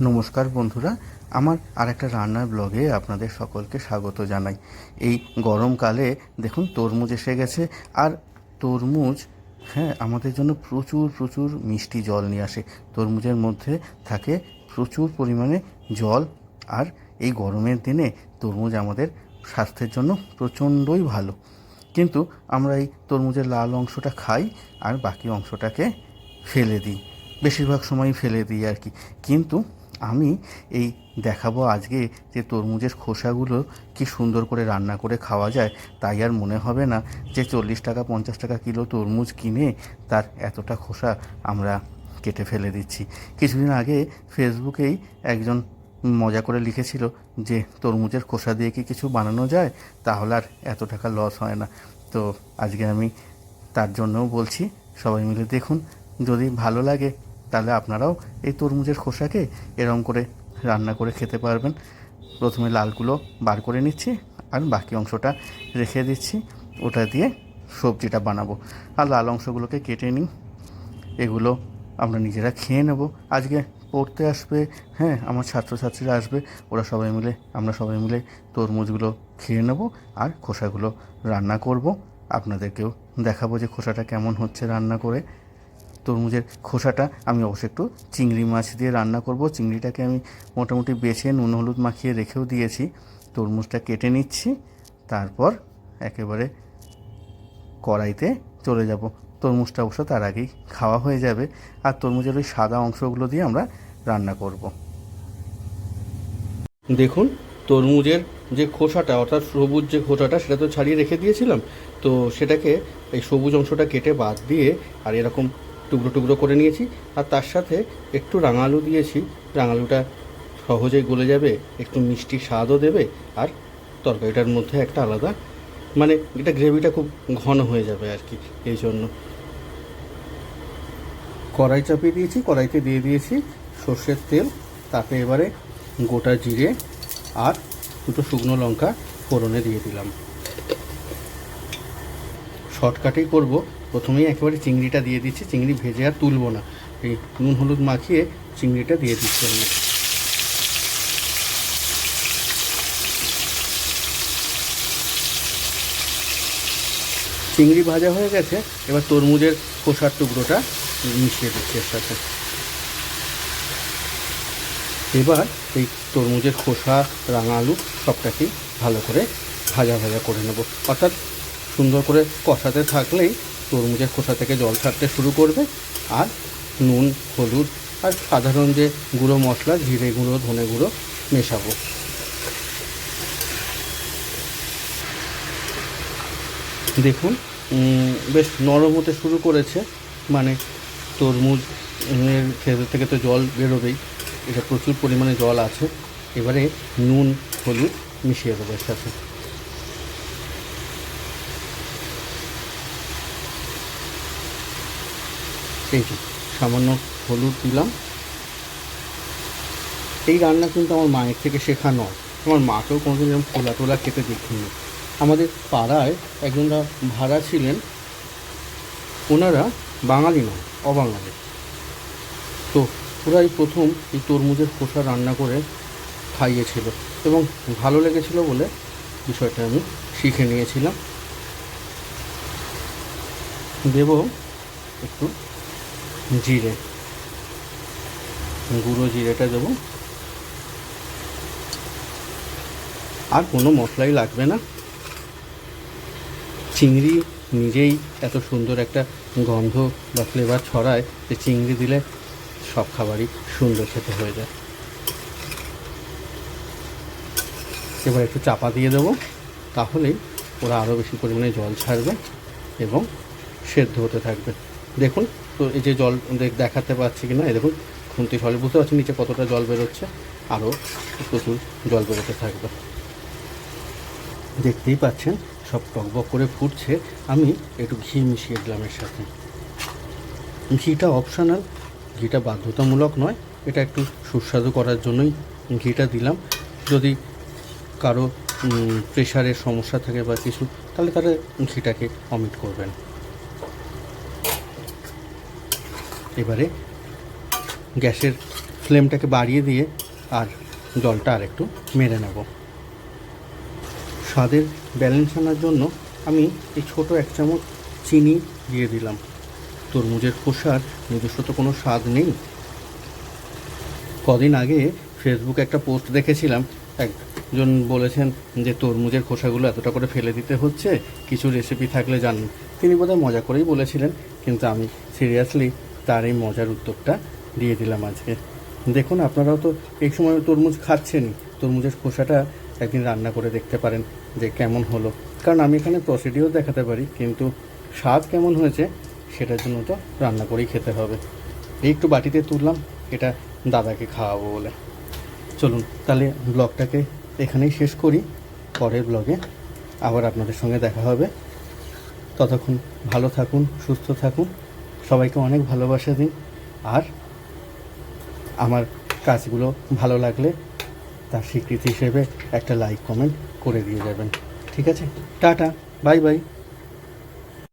নমস্কার বন্ধুরা, আমার আর একটা রান্নার ব্লগে আপনাদের সকলকে স্বাগত জানাই। এই গরমকালে দেখুন, তরমুজ এসে গেছে। আর তরমুজ হ্যাঁ আমাদের জন্য প্রচুর প্রচুর মিষ্টি জল নিয়ে আসে। তরমুজের মধ্যে থাকে প্রচুর পরিমাণে জল। আর এই গরমের দিনে তরমুজ আমাদের স্বাস্থ্যের জন্য প্রচণ্ডই ভালো। কিন্তু আমরা এই তরমুজের লাল অংশটা খাই আর বাকি অংশটাকে ফেলে দিই। বেশিরভাগ সময়ই ফেলে দিই আর কি। কিন্তু আমি এই দেখাবো আজকে যে তরমুজের খোসাগুলো কি সুন্দর করে রান্না করে খাওয়া যায়, তাই আর মনে হবে না যে চল্লিশ টাকা, পঞ্চাশ টাকা কিলো তরমুজ কিনে তার এতটা খোসা আমরা কেটে ফেলে দিচ্ছি। কিছুদিন আগে ফেসবুকেই একজন মজা করে লিখেছিল যে, তরমুজের খোসা দিয়ে কি কিছু বানানো যায়? তাহলে আর এত টাকা লস হয় না। তো আজকে আমি তার জন্যও বলছি, সবাই মিলে দেখুন, যদি ভালো লাগে তাহলে আপনারাও এই তরমুজের খোসাকে এরম করে রান্না করে খেতে পারবেন। প্রথমে লালগুলো বার করে নিচ্ছি আর বাকি অংশটা রেখে দিচ্ছি। ওটা দিয়ে সবজিটা বানাবো। আর লাল অংশগুলোকে কেটে নিই। এগুলো আমরা নিজেরা খেয়ে নেব। আজকে পড়তে আসবে হ্যাঁ আমার ছাত্রছাত্রীরা আসবে, ওরা সবাই মিলে, আমরা সবাই মিলে তরমুজগুলো খেয়ে নেব আর খোসাগুলো রান্না করব। আপনাদেরকেও দেখাবো যে খোসাটা কেমন হচ্ছে রান্না করে। তরমুজের খোসাটা আমি অবশ্যই একটু চিংড়ি মাছ দিয়ে রান্না করব। চিংড়িটাকে আমি মোটামুটি বেছে নুন, হলুদ মাখিয়ে রেখেও দিয়েছি। তরমুজটা কেটে নিচ্ছি, তারপর একেবারে কড়াইতে চলে যাব। তরমুজটা অবশ্য তার আগেই খাওয়া হয়ে যাবে আর তরমুজের ওই সাদা অংশগুলো দিয়ে আমরা রান্না করব। দেখুন, তরমুজের যে খোসাটা, অর্থাৎ সবুজ যে খোসাটা, সেটা তো ছাড়িয়ে রেখে দিয়েছিলাম। তো সেটাকে এই সবুজ অংশটা কেটে বাদ দিয়ে আর এরকম টুকরো টুকরো করে নিয়েছি আর তার সাথে একটু রাঙালু দিয়েছি। রাঙালুটা সহজেই গলে যাবে, একটু মিষ্টি স্বাদও দেবে আর তরকারিটার মধ্যে একটা আলাদা মানে এটা গ্রেভিটা খুব ঘন হয়ে যাবে আর কি, এই জন্য। কড়াই চাপিয়ে দিয়েছি, কড়াইতে দিয়ে দিয়েছি সর্ষের তেল, তাতে এবারে গোটা জিরে আর দুটো শুকনো লঙ্কা ফোড়নে দিয়ে দিলাম। শর্টকাটেই করব প্রথমেই একেবারে চিংড়িটা দিয়ে দিচ্ছি, চিংড়ি ভেজে আর তুলবো না। এই নুন হলুদ মাখিয়ে চিংড়িটা দিয়ে দিচ্ছি আমি। চিংড়ি ভাজা হয়ে গেছে, এবার তরমুজের খোসার টুকরোটা মিশিয়ে দিচ্ছি এর সাথে। এবার এই তরমুজের খোসা রাঙা আলু সবটাকেই ভালো করে ভাজা ভাজা করে নেব। অর্থাৎ সুন্দর করে কষাতে থাকলেই তরমুজের খোসা থেকে জল ছাড়তে শুরু করবে আর নুন, হলুদ আর সাধারণ যে গুঁড়ো মশলা, জিরে গুঁড়ো, ধনে গুঁড়ো মেশাবো। দেখুন বেশ নরম হতে শুরু করেছে। মানে তরমুজ এর ভেতর থেকে তো জল বেরোবেই, এটা প্রচুর পরিমাণে জল আছে। এবারে নুন, হলুদ মিশিয়ে দেবো এর সাথে। এই সামান্য হলুদ দিলাম। এই রান্না কিন্তু আমার মায়ের থেকে শেখা নয়। আমার মাকেও কোনোদিন এরকম ফোলা টোলা খেতে দেখিনি। আমাদের পাড়ায় একজনরা ভাড়া ছিলেন। ওনারা বাঙালি নয়, অবাঙালি। তো ওরাই প্রথম এই তরমুজের খোসা রান্না করে খাইয়েছিল এবং ভালো লেগেছিল বলে বিষয়টা আমি শিখে নিয়েছিলাম। দেব একটু জিরে। গুঁড়ো জিরেটা দেবো। আর কোনো মশলাই লাগবে না। চিংড়ি নিজেই এত সুন্দর একটা গন্ধ বা ফ্লেভার ছড়ায় যে চিংড়ি দিলে সব খাবারই সুন্দর খেতে হয়ে যায়। এবার একটু চাপা দিয়ে দেবো, তাহলেই ওরা আরও বেশি পরিমাণে জল ছাড়বে এবং সেদ্ধ হতে থাকবে। দেখুন, তো এই যে জল দেখ- দেখাতে পাচ্ছি কিনা, এই দেখুন, খুন্তি সলে বুঝতে পারছি নিচে কতটা জল বেরোচ্ছে, আরও প্রচুর জল বেরোতে থাকবে। দেখতেই পাচ্ছেন, সব টকবক করে ফুটছে। আমি একটু ঘি মিশিয়ে দিলাম এর সাথে। ঘিটা অপশনাল ঘিটা বাধ্যতামূলক নয়, এটা একটু সুস্বাদু করার জন্যই ঘিটা দিলাম। যদি কারও প্রেশারের সমস্যা থাকে বা কিছু, তাহলে তারা ঘিটাকে অমিট করবেন। এবারে গ্যাসের ফ্লেমটাকে বাড়িয়ে দিয়ে আর জলটা আর একটু মেরে নেব। স্বাদের ব্যালেন্স আনার জন্য আমি এই ছোট এক চামচ চিনি দিয়ে দিলাম। তরমুজের খোসার নিজস্ব তো কোনো স্বাদ নেই। কদিন আগে ফেসবুকে একটা পোস্ট দেখেছিলাম। একজন বলেছেন যে তরমুজের খোসাগুলো এতটা করে ফেলে দিতে হচ্ছে, কিছু রেসিপি থাকলে জানুন তিনি বোধহয় মজা করেই বলেছিলেন, কিন্তু আমি সিরিয়াসলি তার এই মজার উত্তরটা দিয়ে দিলাম আজকে। দেখুন, আপনারাও তো এই সময় তরমুজ খাচ্ছেনই। তরমুজের খোসাটা একদিন রান্না করে দেখতে পারেন যে কেমন হলো। কারণ আমি এখানে প্রসিডিও দেখাতে পারি, কিন্তু স্বাদ কেমন হয়েছে সেটার জন্য তো রান্না করেই খেতে হবে। এই একটু বাটিতে তুললাম, এটা দাদাকে খাওয়াবো বলে। চলুন, তাহলে ব্লগটাকে এখানেই শেষ করি। পরের ব্লগে আবার আপনাদের সঙ্গে দেখা হবে। ততক্ষণ ভালো থাকুন, সুস্থ থাকুন। সবাইকে অনেক ভালোবাসা দিন আর আমার কাজগুলো ভালো লাগলে তার স্বীকৃতি হিসেবে একটা লাইক কমেন্ট করে দিয়ে যাবেন। ঠিক আছে? Tata bye bye